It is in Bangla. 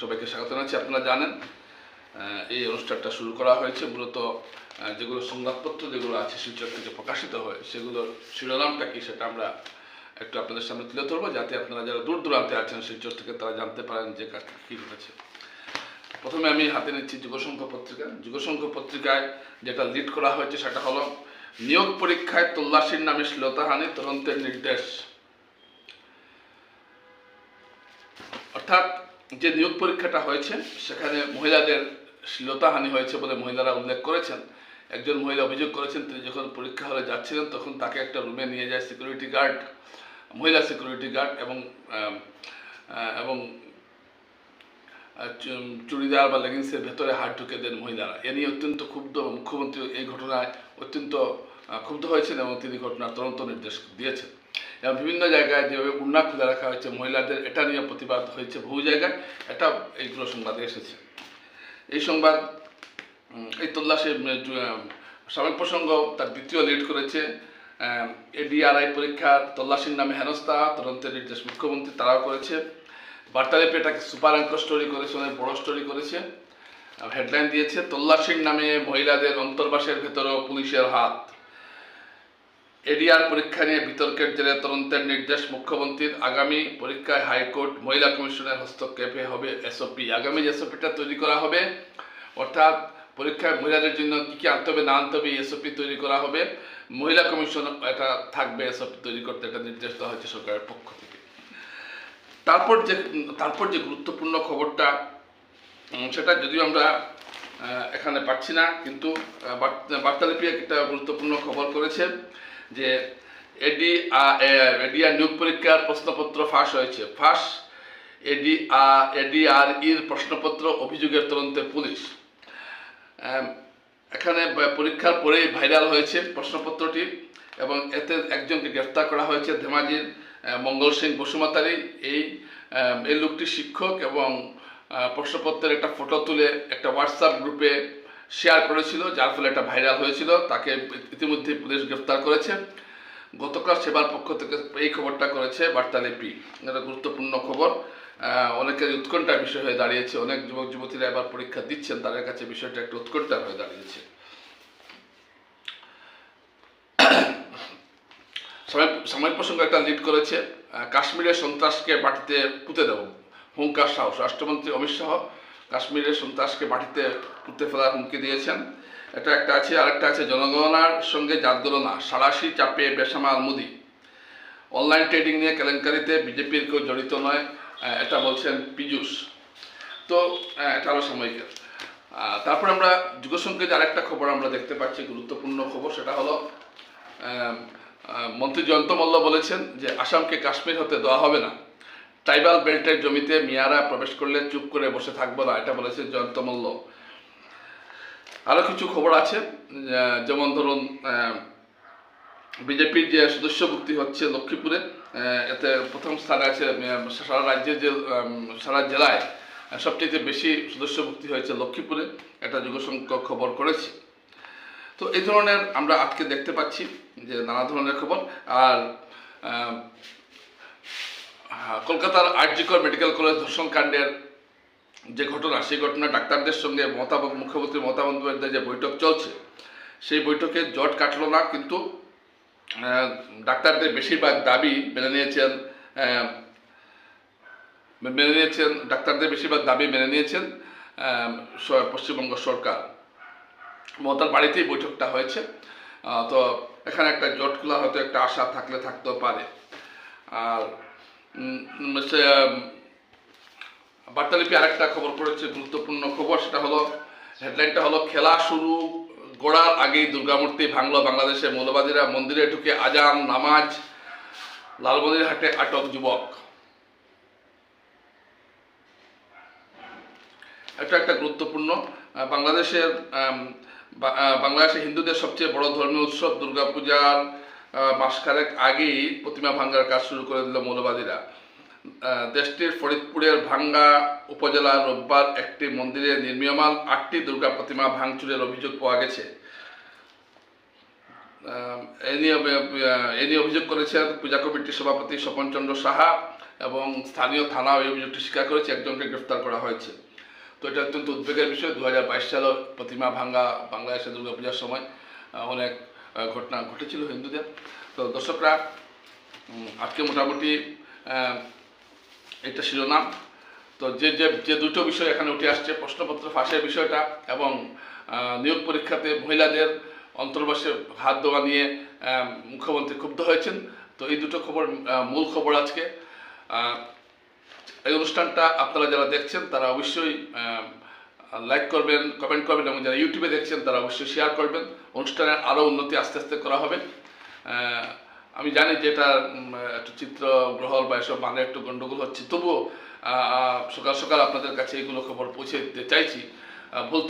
সবাইকে স্বাগত জানাচ্ছি। আপনারা জানেন এই অনুষ্ঠানটা শুরু করা হয়েছে। মূলত যেগুলো সংবাদপত্র যেগুলো আছে শিলচর থেকে প্রকাশিত হয়, সেগুলোর শিরোনামটা কি সেটা আমরা একটু আপনাদের সামনে তুলে ধরবো, যাতে আপনারা যারা দূর দূরান্তে আছেন, শিলচর থেকে তারা জানতে পারেন যে কা- কী ঘটেছে। প্রথমে আমি হাতে নিচ্ছি যুগসংখ্য পত্রিকা। যুগসংখ্য পত্রিকায় যেটা লিড করা হয়েছে সেটা হলো, নিয়োগ পরীক্ষায় তল্লাশির নামে শ্লীলতাহানি তদন্তের নির্দেশ। অর্থাৎ যে নিয়োগ পরীক্ষাটা হয়েছে, সেখানে মহিলাদের শ্লীলতাহানি হয়েছে বলে মহিলারা উল্লেখ করেছেন। একজন মহিলা অভিযোগ করেছেন, তিনি যখন পরীক্ষা হলে যাচ্ছিলেন, তখন তাকে একটা রুমে নিয়ে যায় সিকিউরিটি গার্ড মহিলা সিকিউরিটি গার্ড এবং এবং চুড়িদার বা লেগিংসের ভেতরে হাত ঢুকে দেন মহিলারা। এ নিয়ে অত্যন্ত ক্ষুব্ধ মুখ্যমন্ত্রী এই ঘটনায় অত্যন্ত ক্ষুব্ধ হয়েছেন এবং তিনি ঘটনার তদন্ত নির্দেশ দিয়েছেন। বিভিন্ন জায়গায় যেভাবে উন্না খুলে রাখা হয়েছে, মহিলাদের এটা নিয়ে প্রতিবাদ হয়েছে বহু জায়গায়। এটা এইগুলো সংবাদে এসেছে। এই সংবাদ এই তল্লাশি সাবেক প্রসঙ্গ তার দ্বিতীয় লিড করেছে এডিআরআই পরীক্ষার তল্লাশির নামে হেনস্থা, তদন্তের নির্দেশ মুখ্যমন্ত্রী তারাও করেছে। বার্তালেপে এটাকে সুপার অ্যাঙ্কর স্টোরি করেছে, অনেক বড় স্টোরি করেছে হেডলাইন দিয়েছে, তল্লাশির নামে মহিলাদের অন্তর্বাসের ভেতরেও পুলিশের হাত। এডিআর পরীক্ষা নিয়ে বিতর্কের জেরে তদন্তের নির্দেশ মুখ্যমন্ত্রীর। আগামী পরীক্ষায় হাইকোর্ট, মহিলা কমিশনের হস্তক্ষেপে হবে এসওপি আগামী যে এসওপিটা তৈরি করা হবে, অর্থাৎ পরীক্ষায় মহিলাদের জন্য কী কী আনতে হবে, না আনতে হবে এসওপি তৈরি করা হবে, মহিলা কমিশন এটা থাকবে এসওপি তৈরি করতে একটা নির্দেশ দেওয়া হয়েছে সরকারের পক্ষ থেকে। তারপর যে তারপর যে গুরুত্বপূর্ণ খবরটা সেটা যদিও আমরা এখানে পাচ্ছি না, কিন্তু বার্তালিপি একটা গুরুত্বপূর্ণ খবর করেছে। যে এডি এডিআর নিয়োগ পরীক্ষার প্রশ্নপত্র ফাঁস হয়েছে। ফাঁস এডি এডিআর ইর প্রশ্নপত্র অভিযোগের তদন্তে পুলিশ। এখানে পরীক্ষার পরেই ভাইরাল হয়েছে প্রশ্নপত্রটি এবং এতে একজনকে গ্রেফতার করা হয়েছে ধেমাজির মঙ্গল সিং বসুমাতারি। এই এই লোকটি শিক্ষক এবং প্রশ্নপত্রের একটা ফটো তুলে একটা হোয়াটসঅ্যাপ গ্রুপে শেয়ার করেছিল, যার ফলে এটা ভাইরাল হয়েছিল। তাকে ইতিমধ্যে পুলিশ গ্রেফতার করেছে। গতকাল সেবার পক্ষ থেকে এই খবরটা করেছে বার্তালিপি এটা গুরুত্বপূর্ণ খবর। অনেকের উৎকণ্ঠার বিষয় হয়ে দাঁড়িয়েছে। অনেক যুবক, যুবতীরা এবার পরীক্ষা দিচ্ছেন। তাদের কাছে বিষয়টা একটু উৎকণ্ঠার হয়ে দাঁড়িয়েছে। সময় প্রসঙ্গ একটা লিড করেছে। কাশ্মীরের সন্ত্রাসকে মাটিতে পুঁতে দেব। হুঙ্কার সাহস। রাষ্ট্রমন্ত্রী অমিত শাহ কাশ্মীরের সন্ত্রাসকে মাটিতে পুঁতে ফেলার হুমকি দিয়েছেন। এটা একটা আছে, আরেকটা আছে জনগণনার সঙ্গে জাতগণনা সারাশি চাপে বেসামাল মোদি। অনলাইন ট্রেডিং নিয়ে কেলেঙ্কারিতে বিজেপির কেউ জড়িত নয় এটা বলছেন পীযূষ। তো এটা হলো সাময়িকের তারপর আমরা যুগসংখ্যে আরেকটা খবর আমরা দেখতে পাচ্ছি, গুরুত্বপূর্ণ খবর, সেটা হলো মন্ত্রী জয়ন্ত মল্ল বলেছেন যে, আসামকে কাশ্মীর হতে দেওয়া হবে না। ট্রাইবাল বেল্টের জমিতে মিয়ারা প্রবেশ করলে চুপ করে বসে থাকব না, এটা বলেছে জয়ন্ত মল্ল। আরও কিছু খবর আছে যেমন ধরুন বিজেপির যে সদস্য ভুক্তি হচ্ছে লক্ষ্মীপুরে এতে প্রথম স্থানে আছে সারা রাজ্যে যে সারা জেলায় সবচেয়ে বেশি সদস্য ভুক্তি হয়েছে লক্ষ্মীপুরে একটা যুগসংখ্যক খবর করেছি। তো এই ধরনের আমরা আজকে দেখতে পাচ্ছি, যে নানা ধরনের খবর, আর কলকাতার আরজিকর মেডিকেল কলেজ ধর্ষণ কাণ্ডের যে ঘটনা, সেই ঘটনা ডাক্তারদের সঙ্গে মমতা মুখ্যমন্ত্রী মমতা বন্দ্যোপাধ্যায় যে বৈঠক চলছে, সেই বৈঠকে জট কাটল না, কিন্তু ডাক্তারদের বেশিরভাগ দাবি মেনে নিয়েছেন মেনে নিয়েছেন, ডাক্তারদের বেশিরভাগ দাবি মেনে নিয়েছেন পশ্চিমবঙ্গ সরকার। মমতার বাড়িতেই বৈঠকটা হয়েছে তো এখানে একটা জট খোলা হয়তো একটা আশা থাকলে থাকতেও পারে। আর বার্তালিপি আরেকটা খবর পড়েছে, গুরুত্বপূর্ণ খবর, সেটা হলো, হেডলাইনটা হলো, খেলা শুরু গোড়ার আগেই দুর্গামূর্তি ভাঙলো বাংলাদেশের মৌলবাদীরা মন্দিরে ঢুকে আজান, নামাজ লালমন্দিরহাটে আটক যুবক। এটা একটা গুরুত্বপূর্ণ বাংলাদেশের বাংলাদেশে হিন্দুদের সবচেয়ে বড় ধর্মীয় উৎসব দুর্গাপূজার মাসখানেক আগেই প্রতিমা ভাঙ্গার কাজ শুরু করে দিল মৌলবাদীরা। দেশটির ফরিদপুরের ভাঙ্গা উপজেলার রোববার একটি মন্দিরে নির্মীয়মান আটটি দুর্গা প্রতিমা ভাঙচুরের অভিযোগ পাওয়া গেছে। এ নিয়ে অভিযোগ করেছেন পূজা কমিটির সভাপতি স্বপন চন্দ্র সাহা এবং স্থানীয় থানা এই অভিযোগটি স্বীকার করেছে, একজনকে গ্রেফতার করা হয়েছে। তো এটা অত্যন্ত উদ্বেগের বিষয়। দু হাজার বাইশ সালে প্রতিমা ভাঙ্গা বাংলাদেশে দুর্গাপূজার সময় অনেক ঘটনা ঘটেছিল হিন্দুদের। তো দর্শকরা আজকে মোটামুটি এটা শিরোনাম তো যে যে যে দুটো বিষয় এখানে উঠে আসছে, প্রশ্নপত্র ফাঁসের বিষয়টা এবং নিয়োগ পরীক্ষাতে মহিলাদের অন্তর্বাসে হাত দেওয়া নিয়ে মুখ্যমন্ত্রী ক্ষুব্ধ হয়েছেন। তো এই দুটো খবর মূল খবর আজকে। এই অনুষ্ঠানটা আপনারা যারা দেখছেন, তারা অবশ্যই লাইক করবেন কমেন্ট করবেন এবং যারা ইউটিউবে দেখছেন তারা অবশ্যই শেয়ার করবেন। অনুষ্ঠানের আরও উন্নতি আস্তে আস্তে করা হবে। আমি জানি যে এটা একটু চিত্র গ্রহণ বা এসব মানে একটু গণ্ডগোল হচ্ছে। তবুও সকাল সকাল আপনাদের কাছে এগুলো খবর পৌঁছে দিতে চাইছি। ভুল